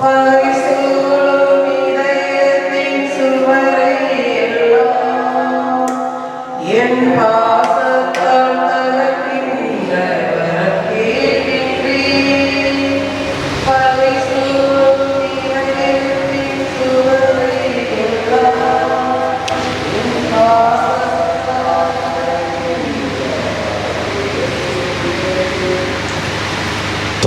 Uh, Close.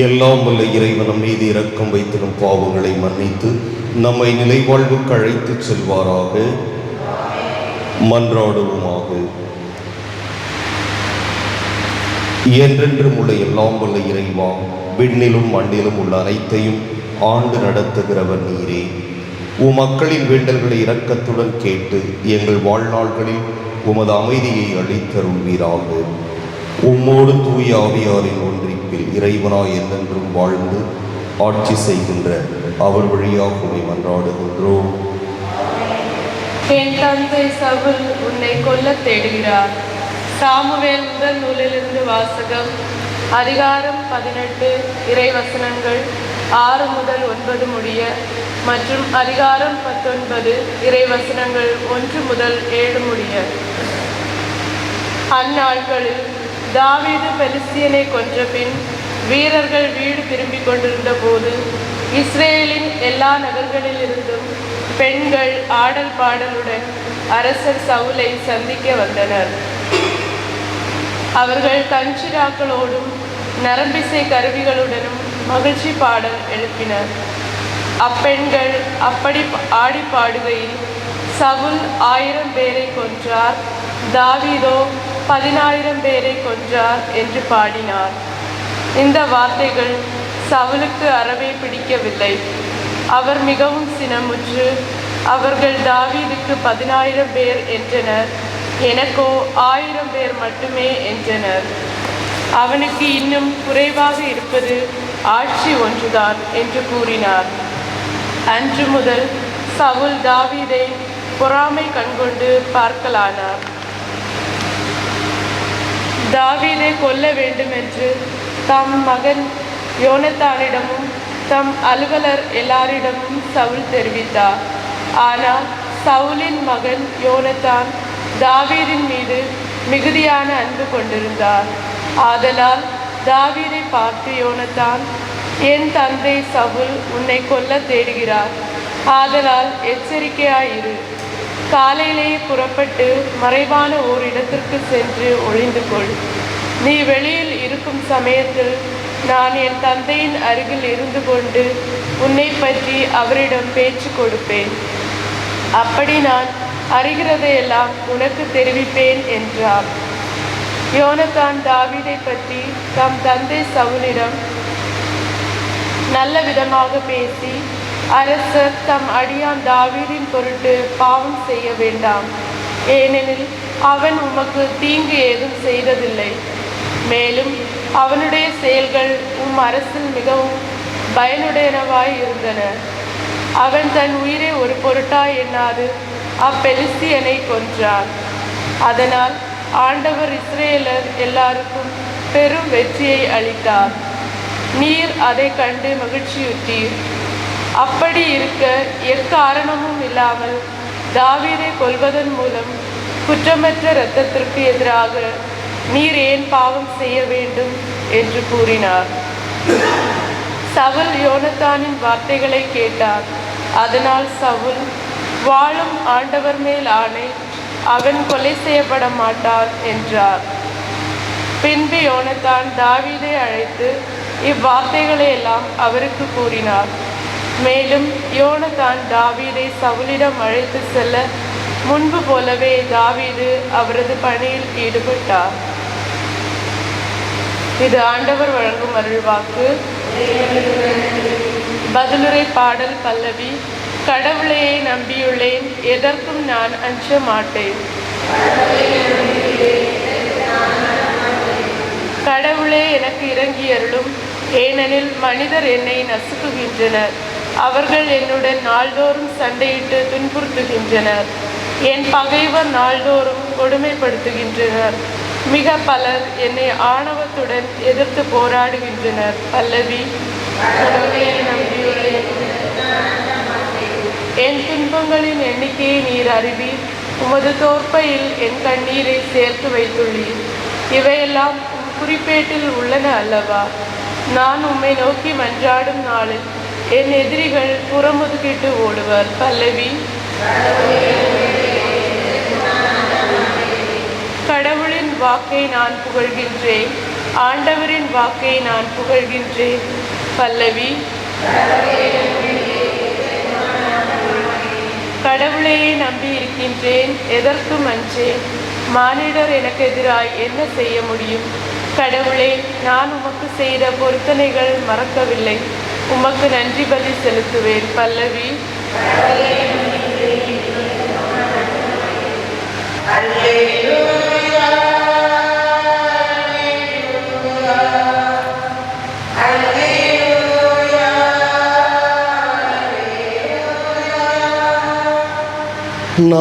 எல்லாம் வல்ல இறைவனம் மீது இரக்கம் வைத்திடும் பாவங்களை மன்னித்து நம்மை நிலைவாழ்வுக்கு அழைத்து செல்வாராக. மன்றாடுவோமாக. என்றென்றும் உள்ள எல்லாம் வல்ல இறைவா விண்ணிலும் மண்ணிலும் உள்ள அனைத்தையும் ஆண்டு நடத்துகிறவர் நீரே. உம் மக்களின் வேண்டல்களை இரக்கத்துடன் கேட்டு எங்கள் வாழ்நாள்களில் உமது அமைதியை அளித்தருள்வீராக. உம்மோடு தூய ஆவியாரின் ஒன்றிப்பில் இறைவனாய் என்றென்றும் வாழ்ந்து ஆட்சி செய்கின்ற அவர் வழியாக உம்மை மன்றாடுகின்றோம். என் தந்தை சவுல் உன்னை கொல்ல தேடுகிறார். சாமுவேல் முதல் நூலிலிருந்து வாசகம் அதிகாரம் பதினெட்டு இறைவசனங்கள் ஆறு முதல் ஒன்பது முடிய மற்றும் அதிகாரம் பத்தொன்பது இறைவசனங்கள் ஒன்று முதல் ஏழு முடிய. அந்நாட்களில் தாவீது பெலிஸ்தியனை கொன்ற பின் வீரர்கள் வீடு திரும்பிக் கொண்டிருந்த போது இஸ்ரேலின் எல்லா நகர்களிலிருந்தும் பெண்கள் ஆடல் பாடலுடன் அரசர் சவுலை சந்திக்க வந்தனர். அவர்கள் கஞ்சிராக்களோடும் நரம்பிசை கருவிகளுடனும் மகிழ்ச்சி பாடல் எழுப்பினர். அப்பெண்கள் அப்படி ஆடி பாடுகையில் சவுல் ஆயிரம் பேரை கொன்றார். தாவீதோ பதினாயிரம் பேரை கொன்றார் என்று பாடினார். இந்த வார்த்தைகள் சவுலுக்கு அறவே பிடிக்கவில்லை. அவர் மிகவும் சினமுற்று அவர்கள் தாவீதுக்கு பதினாயிரம் பேர் என்றனர். எனக்கோ ஆயிரம் பேர் மட்டுமே என்றனர். அவனுக்கு இன்னும் குறைவாக இருப்பது ஆட்சி ஒன்றுதான் என்று கூறினார். அன்று முதல் சவுல் தாவீதை பொறாமை கண்கொண்டு பார்க்கலானார். தாவீதை கொல்ல வேண்டும் என்று தம் மகன் யோனத்தானிடமும் தம் அலுவலர் எல்லாரிடமும் சவுல் தெரிவித்தார். ஆனால் சவுலின் மகன் யோனத்தான் தாவீதின் மீது மிகுதியான அன்பு கொண்டிருந்தார். ஆதலால் தாவீதை பார்த்து யோனத்தான் என் தந்தை சவுல் உன்னை கொல்ல தேடுகிறார். ஆதலால் எச்சரிக்கையாயிரு. காலையிலேயே புறப்பட்டு மறைவான ஓர் இடத்திற்கு சென்று ஒளிந்து கொள். நீ வெளியில் இருக்கும் சமயத்தில் நான் என் தந்தையின் அருகில் இருந்து கொண்டு உன்னை பற்றி அவரிடம் பேச்சு கொடுப்பேன். அப்படி நான் அறிகிறதையெல்லாம் உனக்கு தெரிவிப்பேன் என்றார். யோனத்தான் தாவிதை பற்றி தம் தந்தை சவுனிடம் நல்ல விதமாக பேசி அரசர் தம் அடியான் தாவீதின் பொருட்டு பாவம் செய்ய வேண்டாம். ஏனெனில் அவன் உமக்கு தீங்கு ஏதும் செய்ததில்லை. மேலும் அவனுடைய செயல்கள் உம் அரசில் மிகவும் பயனுடையனவாய் இருந்தன. அவன் தன் உயிரை ஒரு பொருட்டாய் எண்ணாது அப்பெலிஸ்தியனை கொன்றார் அதனால் ஆண்டவர் இஸ்ரேலர் எல்லாருக்கும் பெரும் வெற்றியை அளித்தார். நீர் அதை கண்டு மகிழ்ச்சியுற்றீர். அப்படி இருக்க எக்காரணமும் இல்லாமல் தாவீதை கொல்வதன் மூலம் குற்றமற்ற இரத்தத்திற்கு எதிராக நீர் ஏன் பாவம் செய்ய வேண்டும் என்று கூறினார். சவுல் யோனத்தானின் வார்த்தைகளை கேட்டார். அதனால் சவுல் வாழும் ஆண்டவர் மேல் ஆணை அவன் கொலை செய்யப்பட மாட்டான் என்றார். பின்பு யோனத்தான் தாவீதை அழைத்து இவ்வார்த்தைகளை எல்லாம் அவருக்கு கூறினார். மேலும் யோனதான் தாவீதை சவுலிடம் அழைத்து செல்ல முன்பு போலவே தாவீது அவரது பணியில் ஈடுபட்டார். இது ஆண்டவர் வழங்கும் அருள்வாக்கு. பதிலுரை பாடல் பல்லவி கடவுளையே நம்பியுள்ளேன் எதற்கும் நான் அஞ்ச மாட்டேன் கடவுளே எனக்கு இறங்கி அருளும் ஏனெனில் மனிதர் என்னை நசுக்குகின்றனர். அவர்கள் என்னுடன் நாள்தோறும் சண்டையிட்டு துன்புறுத்துகின்றனர். என் பகைவர் நாள்தோறும் கொடுமைப்படுத்துகின்றனர். மிக பலர் என்னை ஆணவத்துடன் எதிர்த்து போராடுகின்றனர். பல்லவி நம்பியுள்ளேன் என் துன்பங்களின் எண்ணிக்கையை நீர் அறிவி உமது தோற்பையில் என் கண்ணீரை சேர்த்து வைத்துள்ளீர். இவையெல்லாம் குறிப்பேட்டில் உள்ளன அல்லவா? நான் உம்மை நோக்கி மன்றாடும் நாளில் என் எதிரிகள் புறமுதுகிட்டு ஓடுவர். பல்லவி. கடவுளின் வாக்கை நான் புகழ்கின்றேன். ஆண்டவரின் வாக்கை நான் புகழ்கின்றேன். பல்லவி. கடவுளையே நம்பி இருக்கின்றேன். எதற்கும் அஞ்சேன். மானிடர் எனக்கு எதிராய் என்ன செய்ய முடியும்? கடவுளே நான் உமக்கு செய்த பொருத்தனைகள் மறக்கவில்லை. உமக்கு நன்றி பலி செலுத்துவேன் பல்லவி.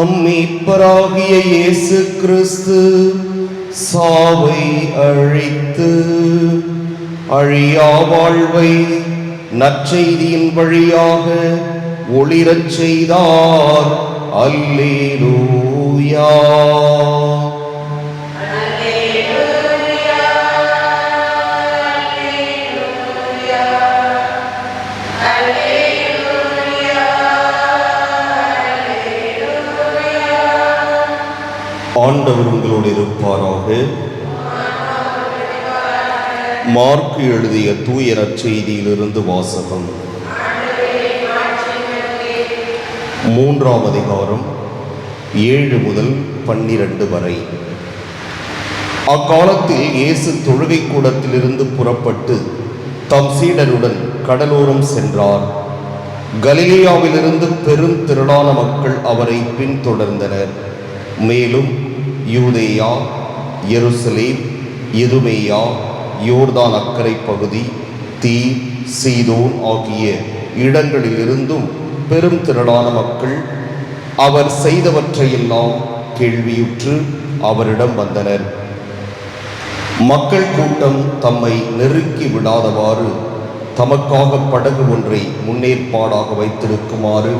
நம்மிப்பராகிய இயேசு கிறிஸ்து சாவை அழித்து அழியா வாழ்வை நற்செய்தியின் வழியாக ஒளிரச் செய்தார். அல்லேலூயா. ஆண்டவர் உங்களோடு இருப்பாராக. மார்க்கு எழுதிய தூய செய்தியிலிருந்து வாசகம். மூன்றாம் அதிகாரம் ஏழு முதல் பன்னிரண்டு வரை. அக்காலத்தில் இயேசு தொழுகை கூடத்திலிருந்து புறப்பட்டு தம் சீடருடன் கடலோரம் சென்றார். கலிலியாவிலிருந்து பெரும் திரளான மக்கள் அவரை பின்தொடர்ந்தனர். மேலும் யூதேயா எருசலேம் எதுமேயா யோர்தான் அக்கரை பகுதி தீ சீதோன் ஆகிய இடங்களிலிருந்தும் பெரும் திரளான மக்கள் அவர் செய்தவற்றையெல்லாம் கேள்வியுற்று அவரிடம் வந்தனர். மக்கள் கூட்டம் தம்மை நெருக்கி விடாதவாறு தமக்காக படகு ஒன்றை முன்னேற்பாடாக வைத்திருக்குமாறு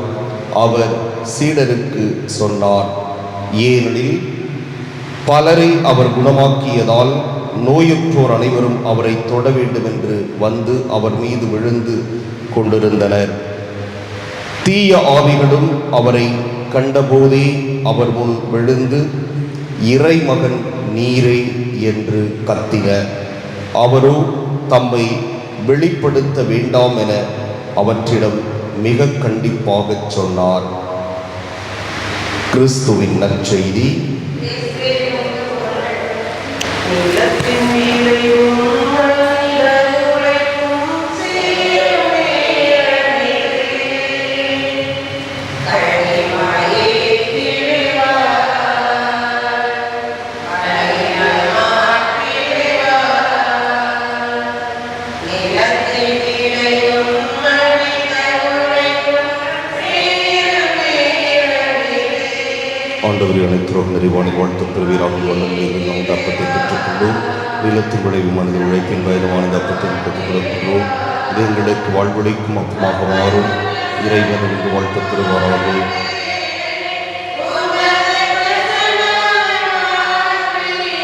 அவர் சீடருக்கு சொன்னார். ஏனெனில் பலரை அவர் குணமாக்கியதால் நோயுற்றோர் அனைவரும் அவரை தொட வேண்டுமென்று வந்து அவர் மீது விழுந்து கொண்டிருந்தனர். தீய ஆவிகளும் அவரை கண்டபோதே அவர் முன் விழுந்து இறைமகன் நீரே என்று கத்தின. அவரோ தம்மை வெளிப்படுத்த வேண்டாம் என அவற்றிடம் மிக கண்டிப்பாகச் சொன்னார். கிறிஸ்துவின் நற்செய்தி. you. எங்களுக்கு வாழ்வழிக்கும் அப்பமாக மாறும். இறைவன் என்று வாழ்த்து பெறுவாராக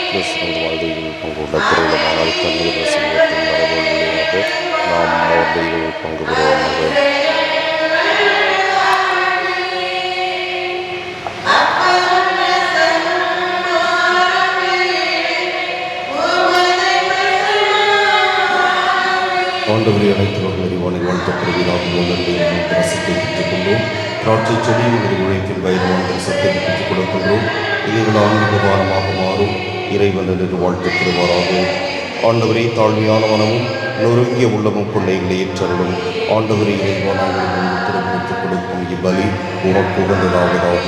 கிறிஸ்துவின் வாழ்க்கையில் திருவிழமானால் தண்ணீர் மரபு நாம் பங்கு பெறுவோம் திராட்சை செடி ஒரு உழைப்பின் பயிரமான சத்தை பெற்றுக் கொடுக்கின்றோம். இதுகள் ஆன்மீக வாரமாக மாறும். இறைவன் என்று வாழ்த்து பெறுவாராக ஆண்டவரை தாழ்மையான மனமும் நொறுங்கிய உள்ளமும் கொண்டைகளை ஏற்றருளும். ஆண்டவரை இறைவா நாங்கள் கொடுக்கும் இப்பலி உனக்கு உகந்ததாவதாக.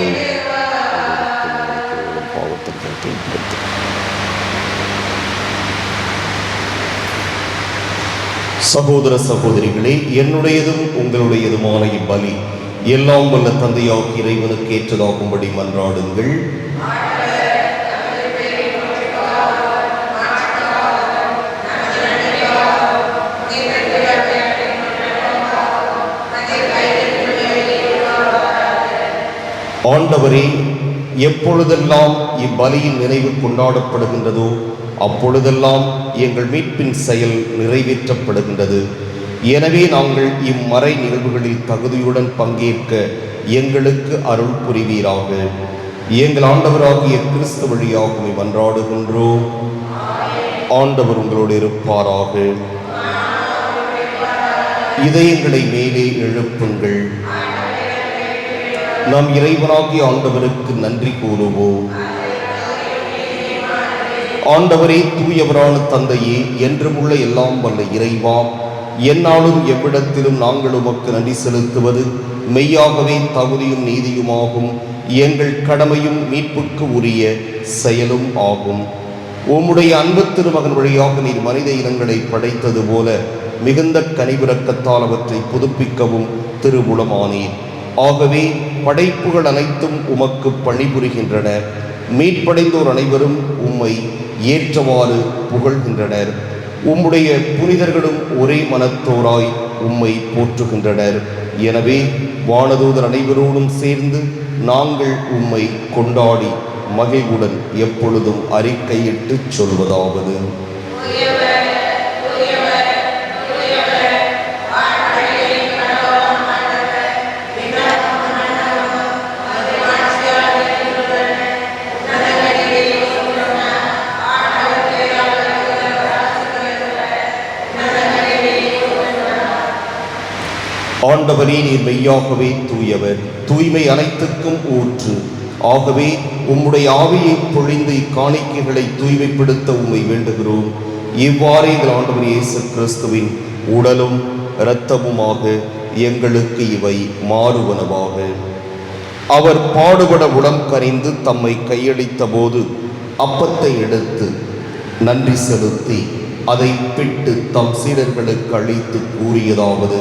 சகோதர சகோதரிகளே என்னுடையதும் உங்களுடையதுமான இப்பலி எல்லாம் வல்ல தந்தையாகி இறைவனுக்கு ஏற்றதாகும்படி மன்றாடுங்கள். ஆண்டவரே எப்பொழுதெல்லாம் இப்பலியின் நினைவு கொண்டாடப்படுகின்றதோ அப்பொழுதெல்லாம் எங்கள் மீட்பின் செயல் நிறைவேற்றப்படுகின்றது. எனவே நாங்கள் இம்மறை நிகழ்வுகளில் தகுதியுடன் பங்கேற்க எங்களுக்கு அருள் புரிவீராக. எங்கள் ஆண்டவராகிய கிறிஸ்து வழியாகவே உம்மை மன்றாடுகின்றோம். ஆண்டவர் உங்களோடு இருப்பாராக. இதயங்களை மேலே எழுப்புங்கள். நாம் இறைவனாகிய ஆண்டவருக்கு நன்றி கூறுவோம். ஆண்டவரே தூயவரான தந்தையே என்றும் உள்ள எல்லாம் வல்ல இறைவா எந்நாளும் எவ்விடத்திலும் நாங்கள் உமக்கு நன்றி செலுத்துவது. மெய்யாகவே தகுதியும் நீதியுமாகும். எங்கள் கடமையும் மீட்புக்கு உரிய செயலும் ஆகும். உம்முடைய அன்பு திருமகன் வழியாக நீர் மனித இனங்களை படைத்தது போல மிகுந்த கனிவிறக்கத்தால் அவற்றை புதுப்பிக்கவும் திருவுளமானீர் ஆகவே படைப்புகள் அனைத்தும் உமக்கு பணிபுரிகின்றன. மீட்படைந்தோர் அனைவரும் உம்மை ஏற்றவாறு புகழ்கின்றனர். உம்முடைய புனிதர்களும் ஒரே மனத்தோராய் உம்மை போற்றுகின்றனர். எனவே வானதூதர் அனைவரோடும் சேர்ந்து நாங்கள் உம்மை கொண்டாடி மகிழ்வுடன் எப்பொழுதும் அறிக்கையிட்டு சொல்வதாவது. ஆண்டவரே நீர் மெய்யாகவே தூயவர். தூய்மை அனைத்துக்கும் ஊற்று. ஆகவே உம்முடைய ஆவியை பொழிந்து இக்காணிக்கைகளை தூய்மைப்படுத்த உம்மை வேண்டுகிறோம். இவ்வாறே எங்கள் ஆண்டவர் இயேசு கிறிஸ்துவின் உடலும் இரத்தமுமாக எங்களுக்கு இவை மாறுவனவாக. அவர் பாடுபட உளம் கனிந்து தம்மை கையளித்த போது அப்பத்தை எடுத்து நன்றி செலுத்தி அதை பிட்டு தம் சீடர்களுக்கு அழித்து கூறியதாவது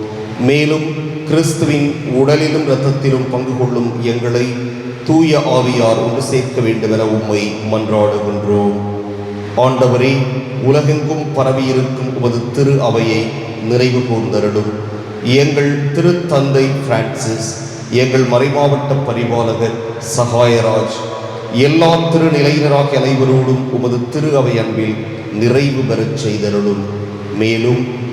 மேலும் கிறிஸ்துவின் உடலிலும் இரத்தத்திலும் பங்கு கொள்ளும் எங்களை தூய ஆவியார் ஒன்று சேர்க்க வேண்டும் என உம்மை மன்றாடுகின்றோம். ஆண்டவரே உலகெங்கும் பரவியிருக்கும் உமது திரு அவையை நிறைவு கூர்ந்தருளும். எங்கள் திருத்தந்தை பிரான்சிஸ் எங்கள் மறைமாவட்ட பரிபாலகர் சகாயராஜ் எல்லா திருநிலையினராக அனைவரோடும் உமது திரு அவை அன்பில் நிறைவு பெறச் செய்தருளும். மேலும்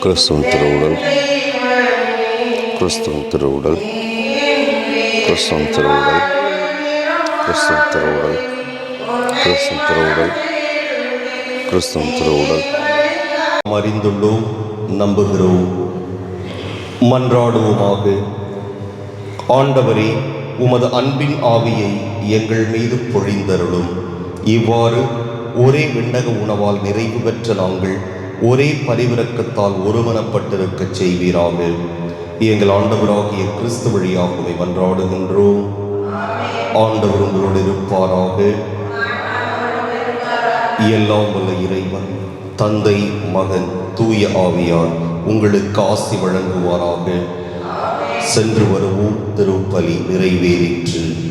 கிறிஸ்துவின் திருவுடல். கிறிஸ்துவின் திருவுடல். கிறிஸ்துவின் திருவுடல். கிறிஸ்துவின் திருவுடல். கிறிஸ்துவின் திருவுடல். கிறிஸ்துவின் திருவுடல். அறிந்துள்ளோம் நம்புகிறோம். மன்றாடுவோமாக. ஆண்டவரே உமது அன்பின் ஆவியை எங்கள் மீது பொழிந்தருளும். இவ்வாறு ஒரே விண்ணக உணவால் நிறைவு பெற்ற நாங்கள் ஒரே பரிவிறக்கத்தால் ஒருமனப்பட்டிருக்க செய்வீராக. எங்கள் ஆண்டவராகிய கிறிஸ்து வழியாக உம்மை மன்றாடுகின்றோம். ஆண்டவர் உங்களோடு இருப்பாராக. எல்லாம் வல்ல இறைவன் தந்தை மகன் தூய ஆவியார் உங்களுக்கு ஆசி வழங்குவாராக. சென்று வருவோம் திருப்பலி நிறைவேறிற்று.